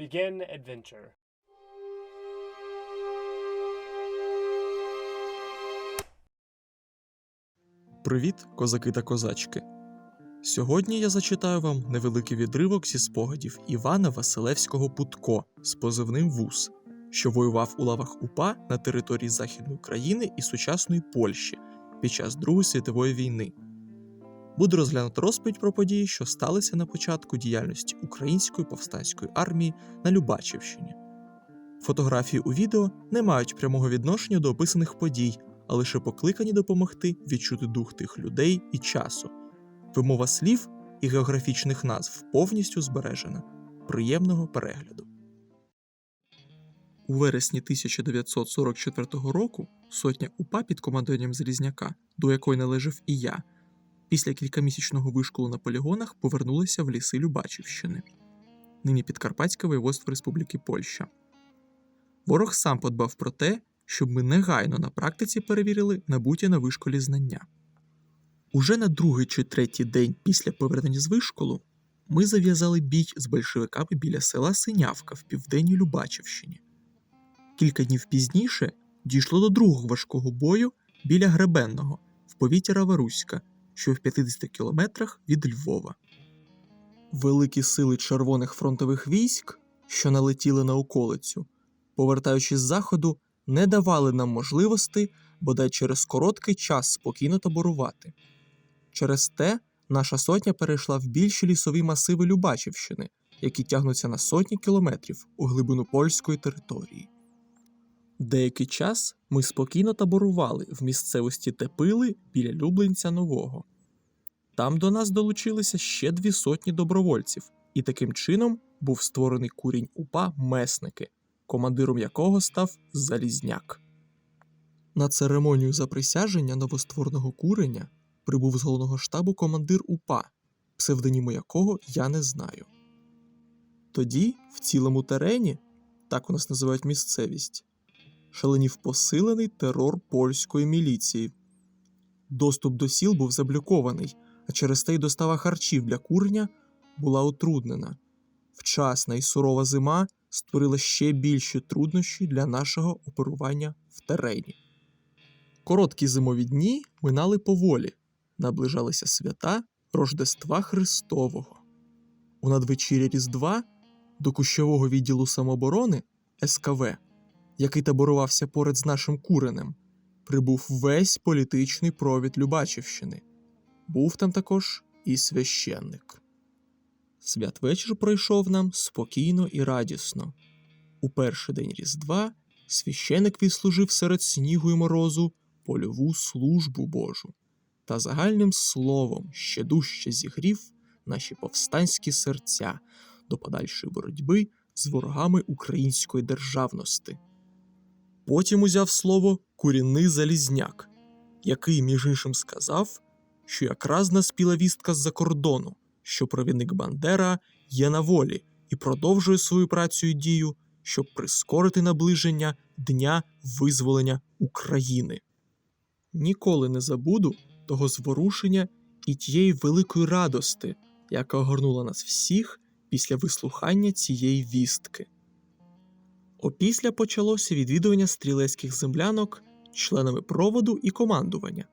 Begin adventure. Привіт, козаки та козачки. Сьогодні я зачитаю вам невеликий відривок зі спогадів Івана Василевського Путко з позивним Вус, що воював у лавах УПА на території Західної України і сучасної Польщі під час Другої світової війни. Буде розглянуто розповідь про події, що сталися на початку діяльності Української повстанської армії на Любачівщині. Фотографії у відео не мають прямого відношення до описаних подій, а лише покликані допомогти відчути дух тих людей і часу. Вимова слів і географічних назв повністю збережена. Приємного перегляду. У вересні 1944 року сотня УПА під командуванням Залізняка, до якої належав і я, після кількамісячного вишколу на полігонах повернулися в ліси Любачівщини, нині Підкарпатське воєводство Республіки Польща. Ворог сам подбав про те, щоб ми негайно на практиці перевірили набуті на вишколі знання. Уже на другий чи третій день після повернення з вишколу ми зав'язали бій з большевиками біля села Синявка в південній Любачівщині. Кілька днів пізніше дійшло до другого важкого бою біля Гребенного в повіті Раваруська, що в 50 кілометрах від Львова. Великі сили червоних фронтових військ, що налетіли на околицю, повертаючись з заходу, не давали нам можливості бодай через короткий час спокійно таборувати. Через те наша сотня перейшла в більші лісові масиви Любачівщини, які тягнуться на сотні кілометрів у глибину польської території. Деякий час ми спокійно таборували в місцевості Тепили біля Люблинця Нового. Там до нас долучилися ще дві сотні добровольців, і таким чином був створений курінь УПА Месники, командиром якого став Залізняк. На церемонію заприсяження новоствореного куреня прибув з головного штабу командир УПА, псевдоніму якого я не знаю. Тоді, в цілому терені, так у нас називають місцевість, шаленів посилений терор польської міліції. Доступ до сіл був заблокований, а через те й достава харчів для курня була утруднена. Вчасна і сурова зима створила ще більші труднощі для нашого оперування в терені. Короткі зимові дні минали поволі, наближалися свята Рождества Христового. У надвечір'я Різдва до кущового відділу самооборони СКВ, який таборувався поряд з нашим куренем, прибув весь політичний провід Любачівщини. Був там також і священник. Святвечір пройшов нам спокійно і радісно. У перший день Різдва священик відслужив серед снігу і морозу польову службу Божу та загальним словом ще дужче зігрів наші повстанські серця до подальшої боротьби з ворогами української державності. Потім узяв слово курінний залізняк, який, між іншим, сказав, що якраз наспіла вістка з-за кордону, що провідник Бандера є на волі і продовжує свою працю і дію, щоб прискорити наближення Дня визволення України. Ніколи не забуду того зворушення і тієї великої радости, яка огорнула нас всіх після вислухання цієї вістки. Опісля почалося відвідування стрілецьких землянок членами проводу і командування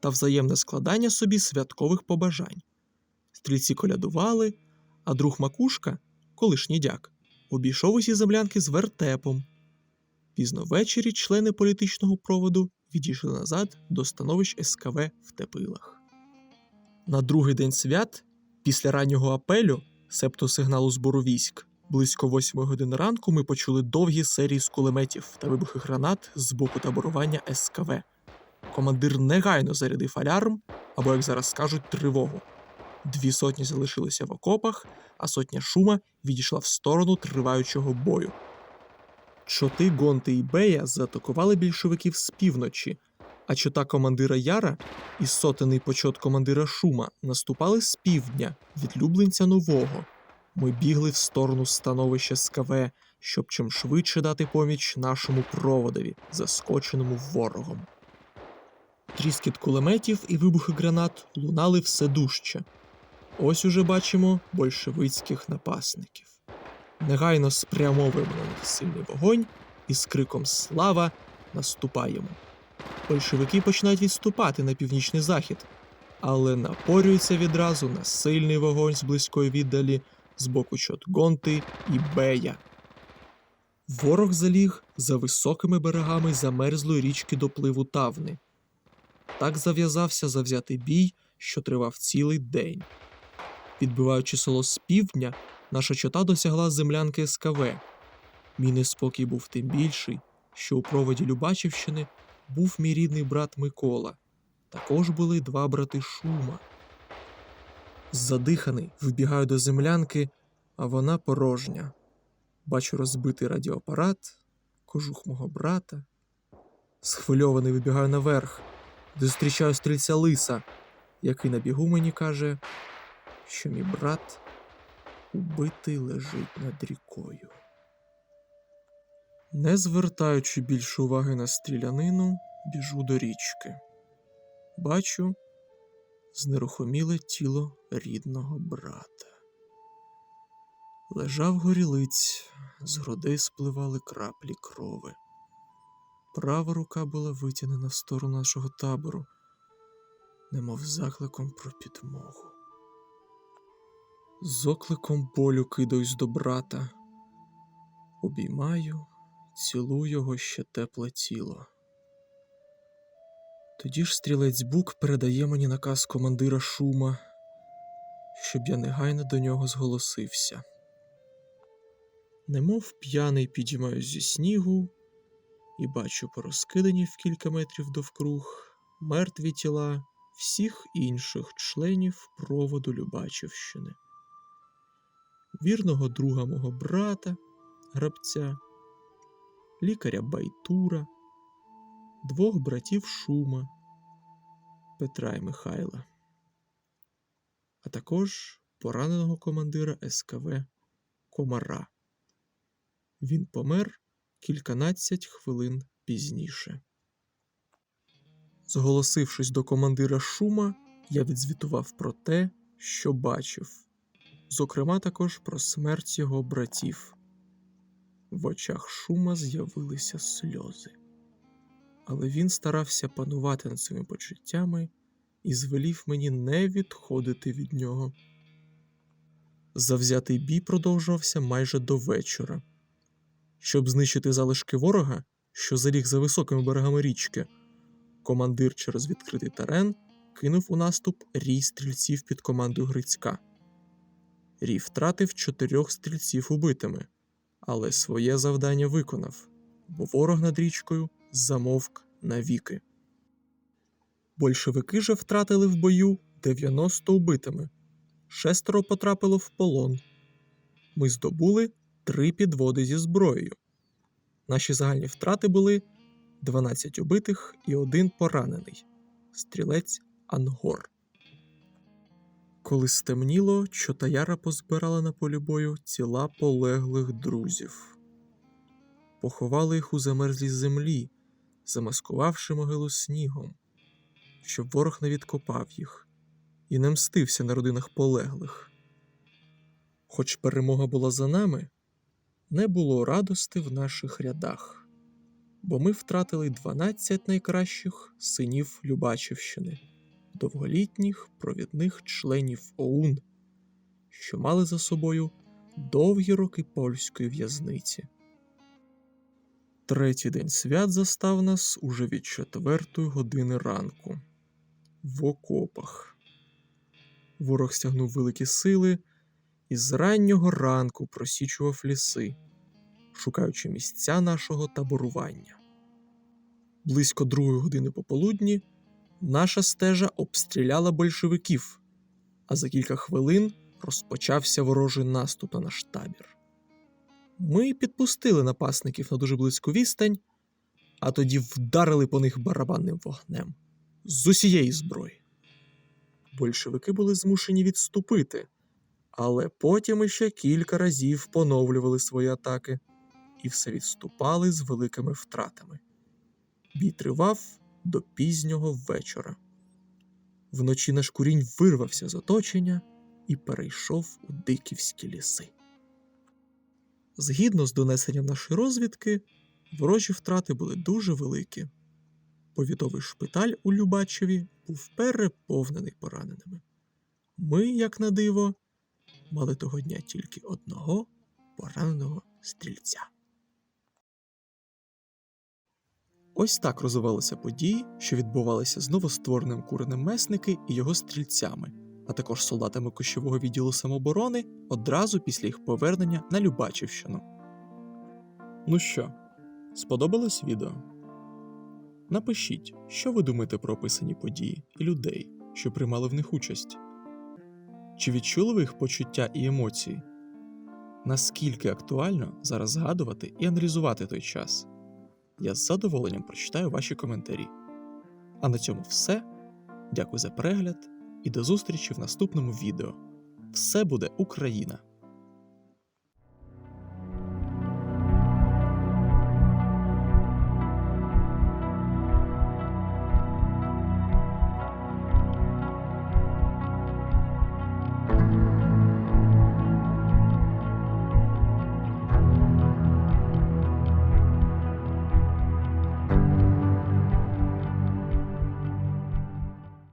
та взаємне складання собі святкових побажань. Стрільці колядували, а друг Макушка, колишній дяк, обійшов усі землянки з вертепом. Пізно ввечері члени політичного проводу відійшли назад до становищ СКВ в Тепилах. На другий день свят, після раннього апелю, септо сигналу збору військ, близько 8 години ранку ми почули довгі серії з кулеметів та вибухи гранат з боку таборування СКВ. Командир негайно зарядив алярм, або, як зараз кажуть, тривогу. Дві сотні залишилися в окопах, а сотня шума відійшла в сторону триваючого бою. Чоти Гонти і Бея заатакували більшовиків з півночі, а чота командира Яра і сотений почот командира Шума наступали з півдня від Люблинця Нового. Ми бігли в сторону становища СКВ, щоб чим швидше дати поміч нашому проводові, заскоченому ворогом. Тріскіт кулеметів і вибухи гранат лунали все дужче. Ось уже бачимо большевицьких напасників. негайно спрямовуємо на них сильний вогонь і з криком Слава наступаємо. Большевики починають відступати на північний захід, але напорюються відразу на сильний вогонь з близької віддалі з боку Чотгонти і Бея. Ворог заліг за високими берегами замерзлої річки допливу Тавни. Так зав'язався завзятий бій, що тривав цілий день. Відбиваючи село з півдня, наша чота досягла землянки СКВ. Мій неспокій був тим більший, що у проводі Любачівщини був мій рідний брат Микола. Також були два брати Шума. Задиханий, вбігаю до землянки, а вона порожня. Бачу розбитий радіоапарат, кожух мого брата. Схвильований вибігаю наверх, де зустрічаю стрільця лиса, який на бігу мені каже, що мій брат убитий лежить над рікою. Не звертаючи більше уваги на стрілянину, біжу до річки. Бачу знерухоміле тіло рідного брата. Лежав горілиць, з грудей спливали краплі крови. Права рука була витягнена в сторону нашого табору, немов закликом про підмогу. З окликом болю кидаюсь до брата, обіймаю, цілую його ще тепле тіло. Тоді ж стрілець Бук передає мені наказ командира шума, щоб я негайно до нього зголосився. Немов п'яний підіймаюсь зі снігу і бачу порозкидані в кілька метрів довкруг мертві тіла всіх інших членів проводу Любачівщини, вірного друга мого брата, грабця, лікаря Байтура, двох братів Шума, Петра і Михайла, а також пораненого командира СКВ Комара. Він помер кільканадцять хвилин пізніше. Зголосившись до командира шума, я відзвітував про те, що бачив, зокрема також про смерть його братів. В очах шума з'явилися сльози, але він старався панувати над своїми почуттями і звелів мені не відходити від нього. Завзятий бій продовжувався майже до вечора. Щоб знищити залишки ворога, що заліг за високими берегами річки, командир через відкритий терен кинув у наступ рій стрільців під командою Грицька. Рій втратив чотирьох стрільців убитими, але своє завдання виконав, бо ворог над річкою замовк навіки. Большевики же втратили в бою 90 убитими, шестеро потрапило в полон. Ми здобули три підводи зі зброєю. Наші загальні втрати були 12 убитих і один поранений стрілець Ангор. Коли стемніло, чотаяра позбирала на полі бою тіла полеглих друзів, поховали їх у замерзлій землі, замаскувавши могилу снігом, щоб ворог не відкопав їх і не мстився на родинах полеглих. Хоч перемога була за нами, не було радости в наших рядах, бо ми втратили 12 найкращих синів Любачівщини, довголітніх провідних членів ОУН, що мали за собою довгі роки польської в'язниці. Третій день свят застав нас уже від четвертої години ранку в окопах. Ворог стягнув великі сили і з раннього ранку просічував ліси, шукаючи місця нашого таборування. Близько другої години пополудні наша стежа обстріляла большевиків, а за кілька хвилин розпочався ворожий наступ на наш табір. Ми підпустили напасників на дуже близьку відстань, а тоді вдарили по них барабанним вогнем з усієї зброї. Большевики були змушені відступити, але потім іще кілька разів поновлювали свої атаки і все відступали з великими втратами. Бій тривав до пізнього вечора. Вночі наш курінь вирвався з оточення і перейшов у диківські ліси. Згідно з донесенням нашої розвідки, ворожі втрати були дуже великі. Повітовий шпиталь у Любачеві був переповнений пораненими. Ми, як на диво, мали того дня тільки одного пораненого стрільця. Ось так розвивалися події, що відбувалися з новоствореним куреним месники і його стрільцями, а також солдатами кощового відділу самооборони одразу після їх повернення на Любачівщину. Ну що, сподобалось відео? Напишіть, що ви думаєте про описані події і людей, що приймали в них участь. Чи відчули ви їх почуття і емоції? Наскільки актуально зараз згадувати і аналізувати той час? Я з задоволенням прочитаю ваші коментарі. А на цьому все. Дякую за перегляд і до зустрічі в наступному відео. Все буде Україна!